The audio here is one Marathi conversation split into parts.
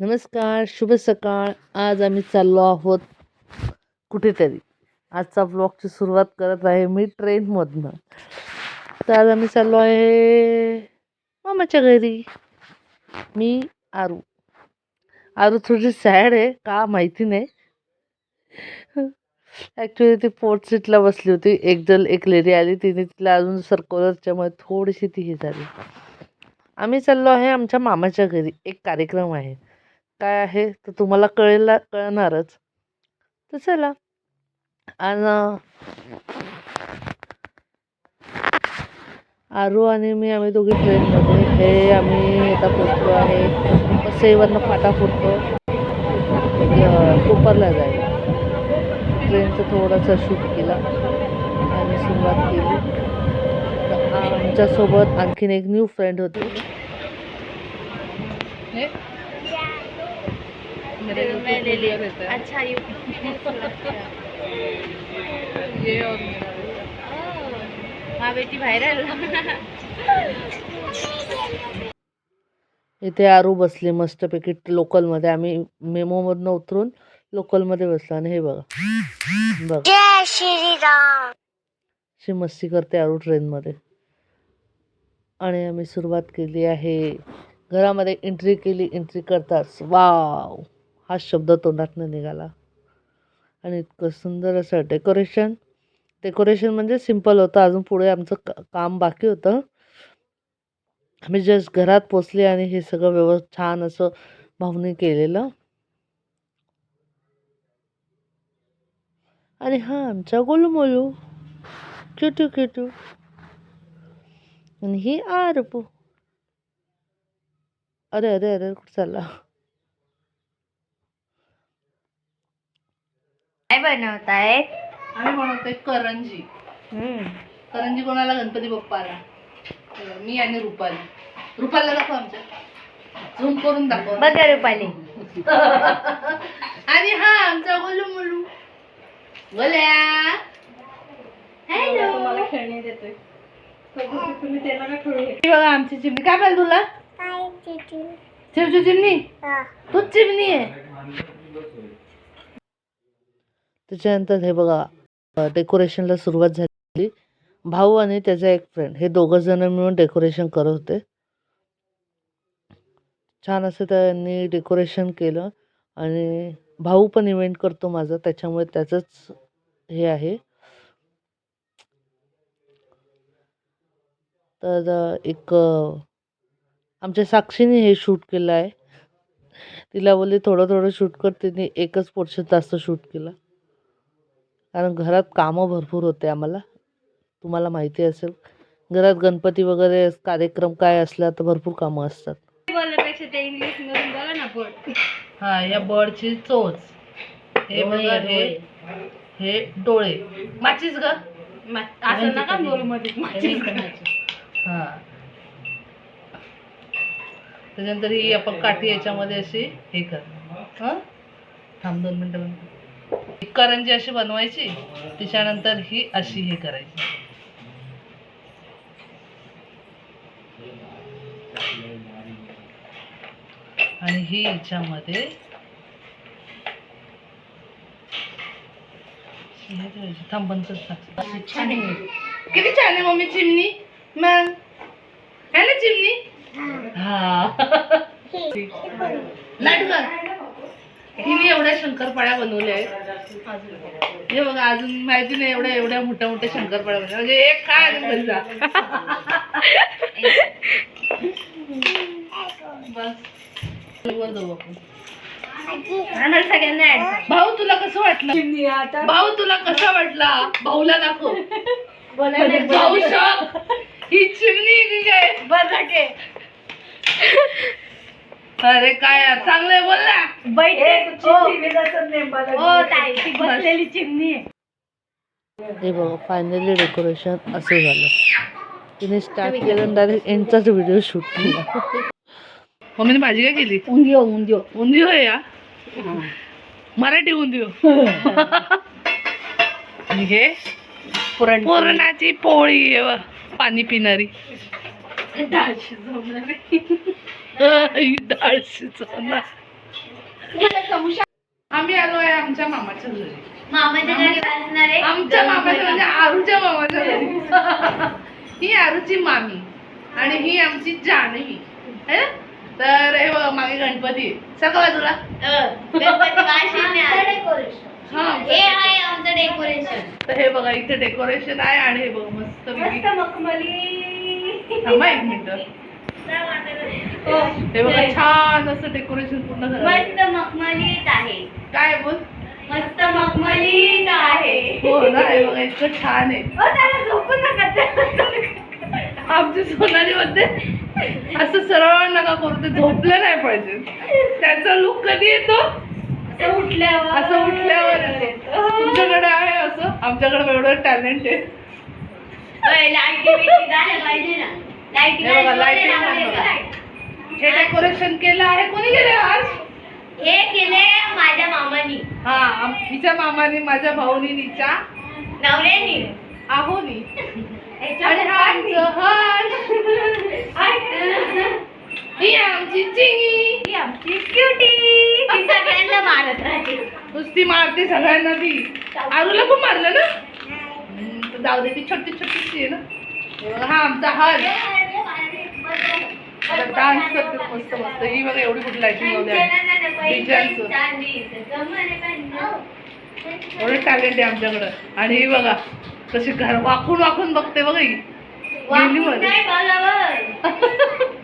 नमस्कार शुभ सकाळ. आज आम्ही चाललो आहोत कुठेतरी. आजचा ब्लॉगची सुरुवात करत आहे मी ट्रेनमधनं तर आज आम्ही चाललो आहे मामाच्या घरी. मी आरू. आरू थोडी सॅड आहे का माहिती नाही. ॲक्च्युली ती फोर्थ सीटला बसली होती. एक जण एक लेडी आली. तिने तिला अजून सरकवलं त्याच्यामुळे थोडीशी ती हे झाली. आम्ही चाललो आहे आमच्या मामाच्या घरी. एक कार्यक्रम आहे. काय आहे तर तुम्हाला कळेला कळणारच. तर चला. आणि आरू आणि मी आम्ही दोघी ट्रेनमध्ये हे आम्ही आता पोचलो आहे. सेवरनं फाटा फुटतो म्हणजे, कोपरला जायला. ट्रेनचं थोडासा शूट केला. आणि सुरुवात केली. तर आमच्यासोबत आणखीन एक न्यू फ्रेंड होती. अच्छा ये हाँ बेटी वायरल इथे आरू बसली मस्तपैकी लोकलमध्ये. आम्ही मेमोमधनं उतरून लोकलमध्ये बसलो आणि हे बघा. बघ. जय श्री राम अशी मस्ती करते आरू ट्रेनमध्ये आणि आम्ही सुरुवात केली आहे. घरामध्ये एंट्री केली एंट्री करताच. वाव हा शब्द तोंडातनं निघाला. आणि इतकं सुंदर असं डेकोरेशन डेकोरेशन म्हणजे सिंपल होतं. अजून पुढे आमचं क- काम बाकी होतं. आम्ही जस्ट घरात पोचले आणि हे सगळं व्यव छान असं भावनी केलेलं. आणि हा आमचा गोलूमोलू. क्युटू क्युटू आणि ही आरपू. अरे अरे अरे कुठं चालला? काय बनवताय? आम्ही बनवतोय करंजी. करंजी कोणाला गणपती बाप्पाला? मी आणि रुपाली. रुपाला दाखव आमच्या. झूम करून दाखव. बघा रुपाली. आणि हा आमचा गोलू मुलू. गोल्या. हॅलो खेळणी देतोय. बघा आमची चिमणी. काय पाहिजे तुला? चिमची चिमणी. तूच चिमणी आहे. त्याच्यानंतर हे बघा डेकोरेशनला सुरुवात झाली भाऊ आणि त्याचा एक फ्रेंड हे दोघं जण मिळून डेकोरेशन करत होते. छान असं त्यांनी डेकोरेशन केलं आणि भाऊ पण इव्हेंट करतो माझा त्याच्यामुळे त्याचंच हे आहे. तर एक आमच्या साक्षीने हे शूट केलं आहे. तिला बोलली थोडं थोडं शूट कर. तिने एकच पोर्शन जास्त शूट केला. कारण घरात कामं भरपूर होते आम्हाला. तुम्हाला माहिती असेल. घरात गणपती वगैरे कार्यक्रम काय असला तर भरपूर कामं असतात. बोलण्यापेक्षा ते इंग्लिश मधून बोला ना पण हा या बर्डची चोच. हे बघा हे हे डोळे. माचीच ग. असं नका बोलू मध्ये हा त्याच्यानंतर ही आपण काठी याच्यामध्ये अशी हे कर. हं? थांब दोन मिनटं करंजी अशी बनवायची त्याच्यानंतर ही अशी हे करायची. आणि ही याच्यामध्ये आहे. किती छान आहे मम्मी चिमणी. मग. है ना चिमणी? हा. लाट कर हिने एवढ्या शंकरपाळ्या बनवल्या आहेत. हे बघा अजून माहिती नाही एवढ्या एवढ्या मोठ्या मोठ्या शंकरपाळ्या बनवल्या. म्हणजे एक खा आणि घरी जा. बस. वर जाऊ आपण. आम्हाला सगळ्यांना ऍड भाऊ तुला कसं वाटलं? भाऊ तुला कसा वाटला? भाऊला दाखव. भाऊ शॉक. ही चिमणी की काय अरे काय यार चांगलंय बोल ना. बैठ हो ताई ती बसलेली चिमणी आहे. हे बघा फायनली डेकोरेशन असं झालं. तिने स्टार्ट केलं डायरेक्ट एंडचाच व्हिडिओ शूट केला. मम्मीने भाजी काय केली? उंदिओ उंदिओ उंदियो आहे या? मराठी उंदियो आणि हे पुरण पुरणाची पोळी आहे पाणी पिणारी. डाळ शिजवणारी. ही डाळ शिजवणार आम्ही आलो आहे आमच्या मामाच्या घरी. मामाच्या घरी आहे? आमच्या मामाच्या म्हणजे आरूच्या मामाच्या घरी. ही आरूची मामी आणि ही आमची जानवी. है ना? तर हे बघा मागे गणपती. सगळं बाजूला. हा हे हे बघा इथे डेकोरेशन आहे आणि हे बघा मस्त मस्त मखमली. थांबा एक मिनिट. हो. हे बघा छान असं डेकोरेशन पूर्ण झालं. मस्त मखमलीत आहे. काय बोल? मस्त मखमलीत आहे. हो ना हे बघा इतकं छान आहे. ओ, त्याला झोपू नका आमच्या सोनाली मध्ये असं सरळ नका करू ते झोपलं नाही पाहिजे. त्याचा लुक कधी येतो? असं उठल्यावर. असं उठल्यावर येतो. तुमच्याकडे आहे असं? आमच्याकडे एवढं टॅलेंट आहे लाईटी बिटी झाल्या पाहिजे ना लाईटी हे डेकोरेशन केलं आहे कोणी केलं आज? हे केले माझ्या मामानी. हा हिच्या मामाने माझ्या भाऊनी निच्या नवऱ्यानी. आहोनी आणि हा आमचं ही चिंगी. ही आमची क्युटी ती सगळ्यांना मारत राहते. नुसती मारते सगळ्यांना ती. आरूला पण मारलं ना? जाऊ दे ती छोटी छोटीशी आहे ना? हे बघा, हा आमचा हर्ष डान्स करते मस्त मस्त. ही बघा एवढी कुठली लाईटिंग लावली डिझाईनचं. एवढं टॅलेंट आहे आमच्याकडं. आणि ही बघा कशी घर वाकून वाकून बघते बघा ही. गेली मध्ये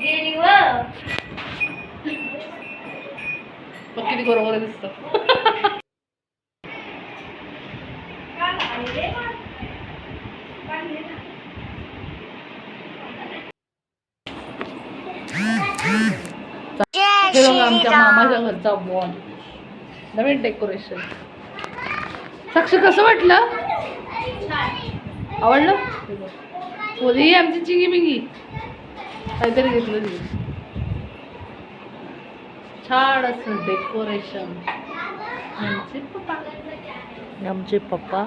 गेली व बघ किती बरोबर दिसतं हे बघा आमच्या मामाच्या घरचा बॉल नवीन डेकोरेशन साक्षी कसं वाटलं? आवडलं? ही आमची चिंगी बिंगी काहीतरी घेतलं छान असं डेकोरेशन आमचे पप्पा. आमचे पप्पा.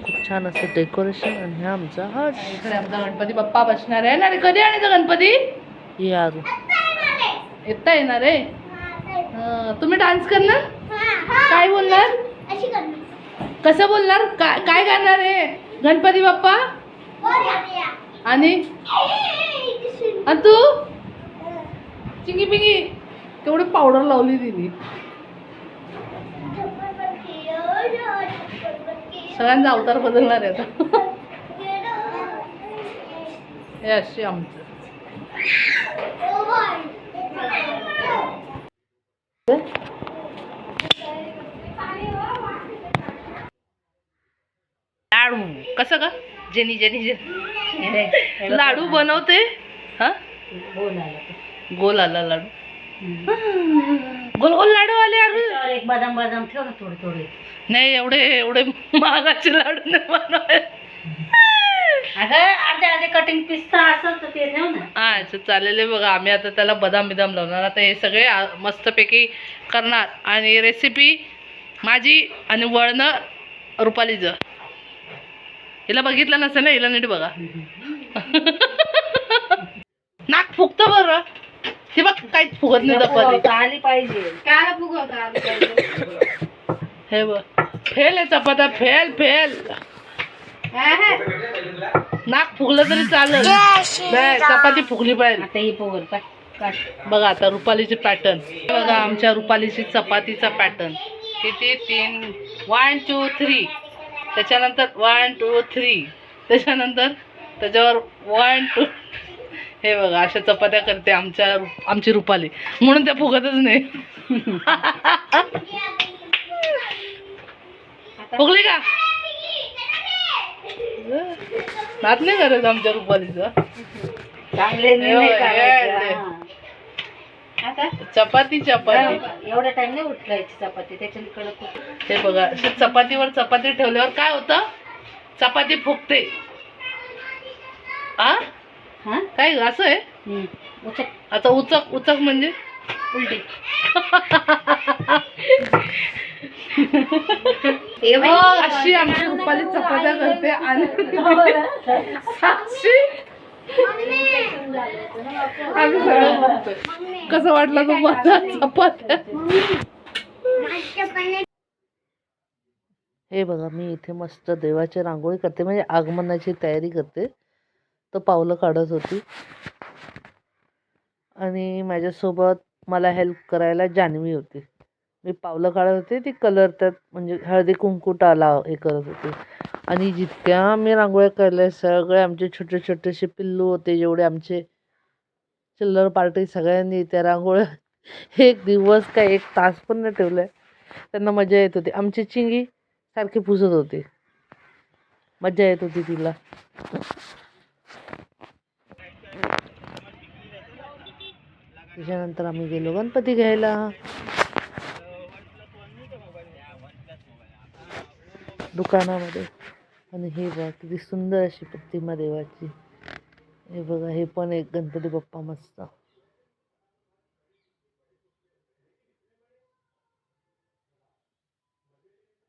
खूप छान असं डेकोरेशन आणि हा आमचा हर्ष. इकडे आमचा गणपती बाप्पा बसणार आहे ना? आणि कधी आणायचा गणपती? यारू येता येणार आहे? हा, तुम्ही डान्स करणार? काय बोलणार? कसं बोलणार? काय काय करणार आहे? गणपती बाप्पा? आणि? आणि तू? चिंगी पिंगी. तेवढी पावडर लावली तिने. सगळ्यांचा अवतार बदलणार आहे आता. हे अशी आमचं. लाडू. कसं का जेनी जेनी जेनी. लाडू बनवते? हा? गोल आला लाडू. गोल गोल लाडू आले अरे एक बदाम बदाम ठेव ना थोडे थोडे. नाही एवढे एवढे महागाचे लाडू नाही बनवाय अगं अर्धे अर्धे कटिंग पिस्ता असं तर ते ठेव ना. हा अच्छा चालेल आहे बघा. आम्ही आता त्याला बदाम बिदाम लावणार. आता हे सगळे आ- मस्तपैकी करणार. आणि रेसिपी माझी आणि वळणं रुपालीचं. हिला बघितलं नसेल ना? हिला नीट बघा. नाक फुगतं बरं. हे बघ काहीच फुगत नाही चपाती आली पाहिजे. काय फुगवता आली पाहिजे? हे बघ. फेल आहे चपात्या फेल फेल. नाक फुगलं तरी चालेल. नाही चपाती फुगली पाहिजे. आता ही काय काढ. बघा आता रुपालीचे पॅटर्न बघा आमच्या रुपालीची चपातीचा पॅटर्न किती? तीन. वन टू थ्री त्याच्यानंतर वन टू थ्री त्याच्यानंतर त्याच्यावर वन टू हे बघा अशा चपात्या करते आमच्या आमची रुपाली. म्हणून त्या फुगतच नाही. फुगली का? नात नाही करत आमच्या रुपालीचं. चांगले निर्णय बघ, करायचे, हा. आता? चपाती चपाती. एवढा टाइम नाही उठवायची चपाती त्याच्याने कडक होते. हे बघा अशी चपातीवर चपाती ठेवल्यावर काय होतं? चपाती फुगते. आ? हा? काय असं आहे? हम्म. उचक. आता उचक उचक म्हणजे? उलटी. अशी आमची रुपाली चपात्या करते आणि साक्षी. आम्ही सगळं बघतोय कसं वाटलं तुम्हाला चपात्या हे बघा मी इथे मस्त देवाची रांगोळी करते म्हणजे आगमनाची तयारी करते. तर पावलं काढत होती. आणि माझ्यासोबत मला हेल्प करायला जान्हवी होती. मी पावलं काढत होते ती कलर त्यात म्हणजे हळदी कुंकू टाला हे करत होते. आणि जितक्या मी रांगोळ्या काढल्या सगळे आमचे छोटे छोटेसे पिल्लू होते जेवढे आमचे चिल्लर पार्टी सगळ्यांनी त्या रांगोळ्या एक दिवस काय एक तास पण नाही ठेवल्या. त्यांना मजा येत होती. आमची चिंगी सारखी पुसत होती. मजा येत होती तिला. त्याच्यानंतर आम्ही गेलो गणपती घ्यायला. दुकानामध्ये. आणि हे बघा किती सुंदर अशी प्रतिमा देवाची. हे बघा हे पण एक गणपती बाप्पा मस्त.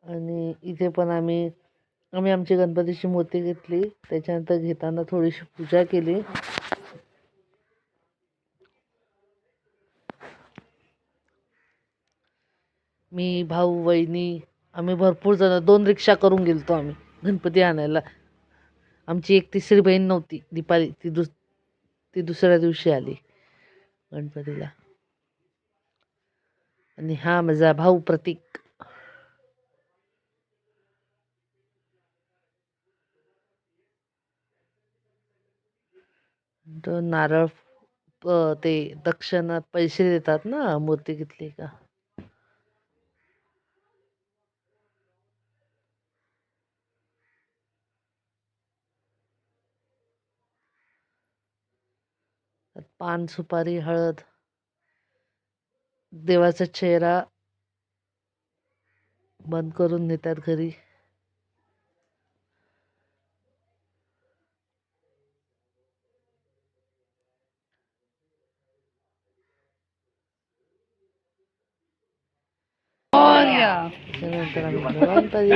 आणि इथे पण आम्ही आम्ही आमची गणपतीची मूर्ती घेतली. त्याच्यानंतर घेताना थोडीशी पूजा केली. मी भाऊ वहिनी आम्ही भरपूर जण दोन रिक्षा करून गेलतो आम्ही गणपती आणायला. आमची एक तिसरी बहीण नव्हती दीपाली ती दुस ती दुसऱ्या दिवशी आली गणपतीला. आणि हा माझा भाऊ प्रतीक. नारळ प- ते दक्षिणात पैसे देतात ना मूर्ती घेतली का त्यात पान सुपारी हळद देवाचा चेहरा बंद करून नेतात घरी. त्यानंतर आम्ही गणपती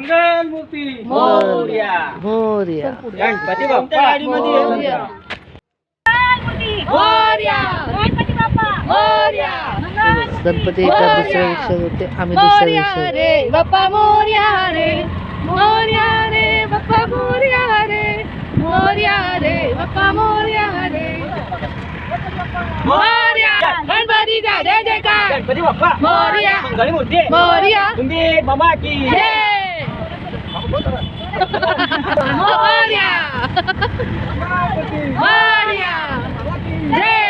बाप्पा. मोरया. मंगलमूर्ती. मोरया. मोरया गणपती बाप्पा. गाडीमध्ये मोरया. गणपती एका दुसऱ्या रिक्षात होते आम्ही दुसऱ्या रिक्षात रे बाप्पा मोर्या रे. मोर्या रे बाप्पा मोर्या रे. मोर्या रे बाप्पा मोर्या रे. मोर्या. गणपती जय जय जयकार गणपती बाप्पा. मोरया. मोर्या. तुम्ही बाबा की. जय. मोर्या मोर्या जय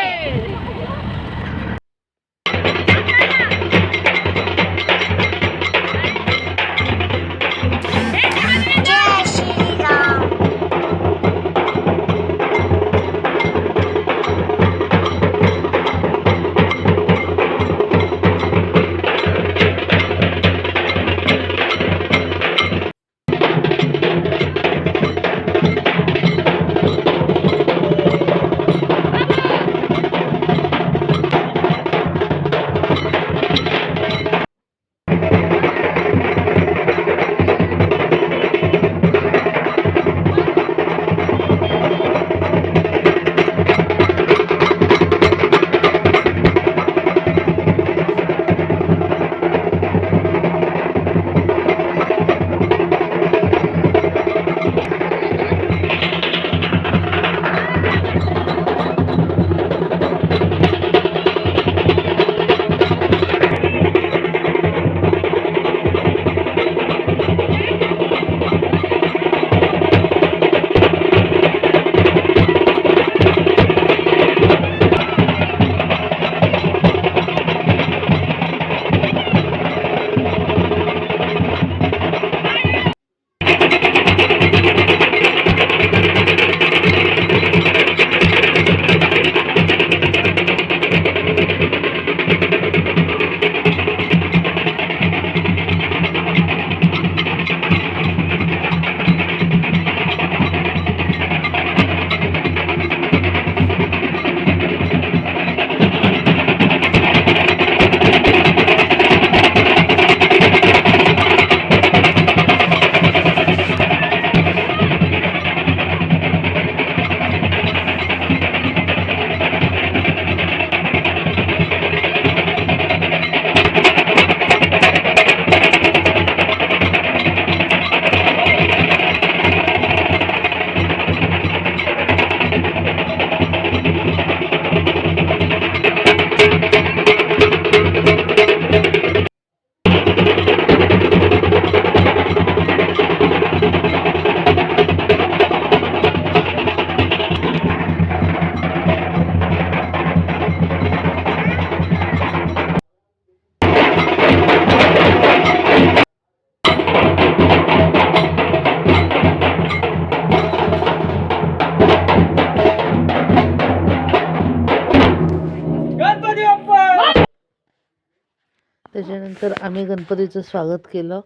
त्याच्यानंतर आम्ही गणपतीचं स्वागत केलं.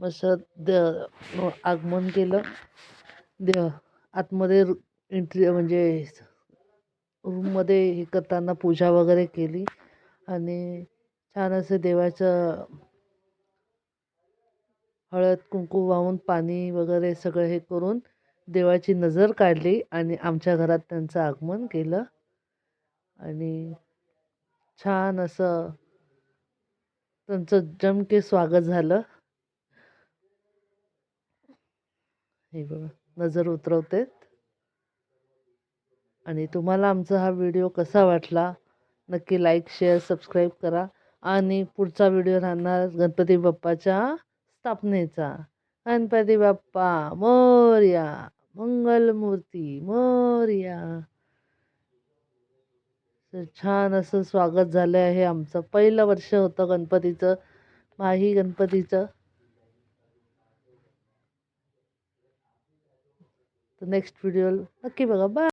मस्त द आगमन केलं. द आतमध्ये एंट्री म्हणजे रूममध्ये हे करताना पूजा वगैरे केली. आणि छान असं देवाचं हळद कुंकू वाहून पाणी वगैरे सगळं हे करून देवाची नजर काढली आणि आमच्या घरात त्यांचं आगमन केलं. आणि छान असं त्यांचं जमके स्वागत झालं. हे बघा नजर उतरवतेत. आणि तुम्हाला आमचा हा व्हिडिओ कसा वाटला नक्की लाईक शेअर सबस्क्राईब करा. आणि पुढचा व्हिडिओ राहणार गणपती बाप्पाच्या स्थापनेचा. गणपती बाप्पा मोर्या मंगलमूर्ती मोर्या. छान असं स्वागत झालं आहे आमचं. पहिलं वर्ष होतं गणपतीचं माही गणपतीचं. तर नेक्स्ट व्हिडिओ नक्की बघा. बाय